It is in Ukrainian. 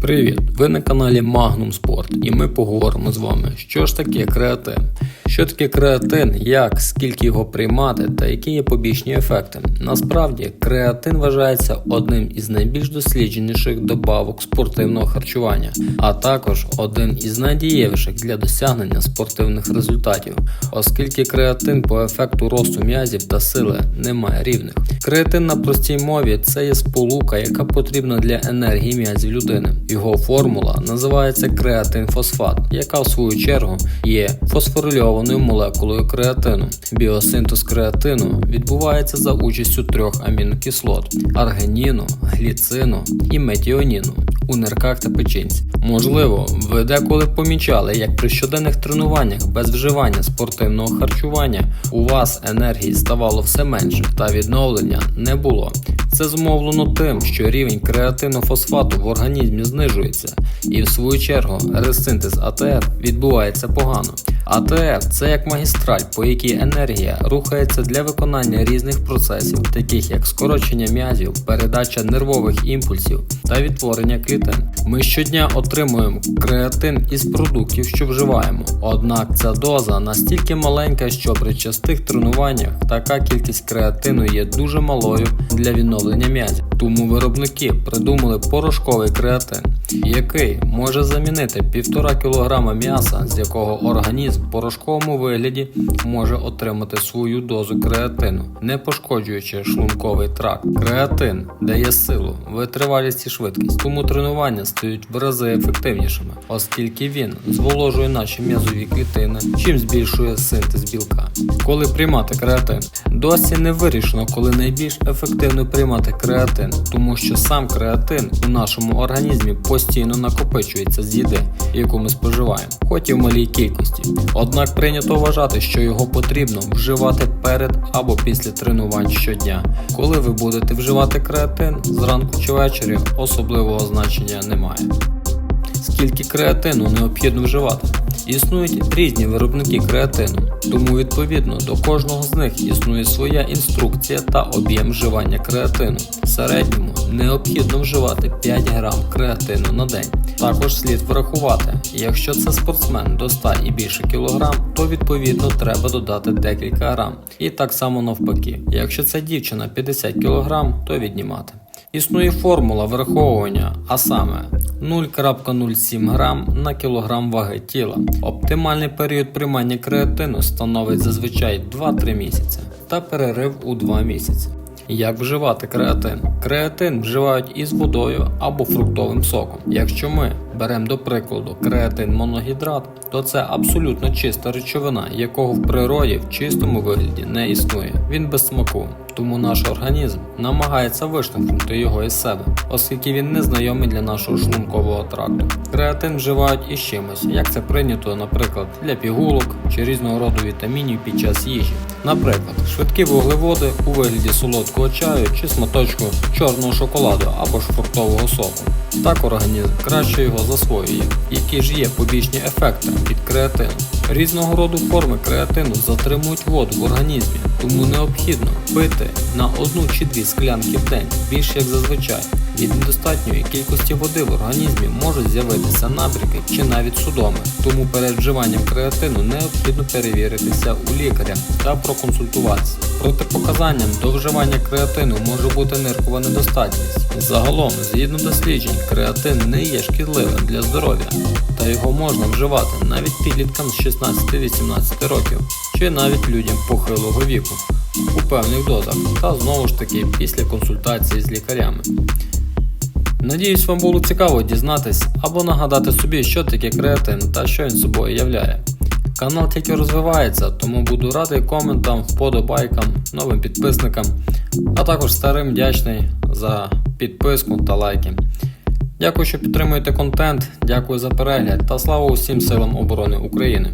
Привіт! Ви на каналі Magnum Sport і ми поговоримо з вами, що ж таке креатин. Що таке креатин, як, скільки його приймати та які є побічні ефекти. Насправді, креатин вважається одним із найбільш дослідженіших добавок спортивного харчування, а також один із найдієвіших для досягнення спортивних результатів, оскільки креатин по ефекту росту м'язів та сили не має рівних. Креатин на простій мові це є сполука, яка потрібна для енергії м'язів людини. Його формула називається креатинфосфат, яка в свою чергу є фосфорильованою молекулою креатину. Біосинтез креатину відбувається за участю трьох амінокислот аргініну, гліцину і метіоніну у нирках та печінці. Можливо, ви деколи помічали, як при щоденних тренуваннях без вживання спортивного харчування у вас енергії ставало все менше та відновлення не було. Це зумовлено тим, що рівень креатинофосфату в організмі знижується, і в свою чергу ресинтез АТФ відбувається погано. АТФ це як магістраль, по якій енергія рухається для виконання різних процесів, таких як скорочення м'язів, передача нервових імпульсів та відтворення клітин. Ми щодня отримуємо креатин із продуктів, що вживаємо. Однак ця доза настільки маленька, що при частих тренуваннях така кількість креатину є дуже малою для відновлення м'язів. Тому виробники придумали порошковий креатин, який може замінити 1,5 кг м'яса, з якого організм в порошковому вигляді може отримати свою дозу креатину, не пошкоджуючи шлунковий тракт. Креатин дає силу, витривалість і швидкість, тому тренування стають в рази ефективнішими, оскільки він зволожує наші м'язові клітини, чим збільшує синтез білка. Коли приймати креатин? Досі не вирішено, коли найбільш ефективно приймати креатин, тому що сам креатин у нашому організмі постійно накопичується з їди, яку ми споживаємо, хоч і в малій кількості. Однак прийнято вважати, що його потрібно вживати перед або після тренувань щодня. Коли ви будете вживати креатин зранку чи ввечері, особливого значення немає. Скільки креатину необхідно вживати? Існують різні виробники креатину, тому відповідно до кожного з них існує своя інструкція та об'єм вживання креатину. В середньому необхідно вживати 5 грам креатину на день. Також слід врахувати, якщо це спортсмен до 100 і більше кілограм, то відповідно треба додати декілька грам. І так само навпаки, якщо це дівчина 50 кілограм, то віднімати. Існує формула враховування, а саме 0,07 грам на кілограм ваги тіла. Оптимальний період приймання креатину становить зазвичай 2-3 місяці та перерив у 2 місяці. Як вживати креатин? Креатин вживають із водою або фруктовим соком. Якщо ми беремо до прикладу креатин моногідрат, то це абсолютно чиста речовина, якого в природі в чистому вигляді не існує. Він без смаку, тому наш організм намагається виштовхнути його із себе, оскільки він не знайомий для нашого шлункового тракту. Креатин вживають із чимось, як це прийнято, наприклад, для пігулок чи різного роду вітамінів під час їжі. Наприклад, швидкі вуглеводи у вигляді солодкого чаю чи сматочку чорного шоколаду або ж фруктового соку. Так організм краще його засвоює. Які ж є побічні ефекти від креатину? Різного роду форми креатину затримують воду в організмі, тому необхідно пити на одну чи дві склянки в день, більше як зазвичай. Від недостатньої кількості води в організмі можуть з'явитися набряки чи навіть судоми, тому перед вживанням креатину необхідно перевіритися у лікаря та проконсультуватися. Протипоказанням до вживання креатину може бути ниркова недостатність. Загалом, згідно досліджень, креатин не є шкідливим для здоров'я, та його можна вживати навіть підліткам з 16-18 років, чи навіть людям похилого віку у певних дозах, та знову ж таки після консультації з лікарями. Надіюсь, вам було цікаво дізнатись або нагадати собі, що таке креатин та що він собою являє. Канал тільки розвивається, тому буду радий коментам, вподобайкам, новим підписникам, а також старим вдячний за підписку та лайки. Дякую, що підтримуєте контент, дякую за перегляд та слава усім силам оборони України.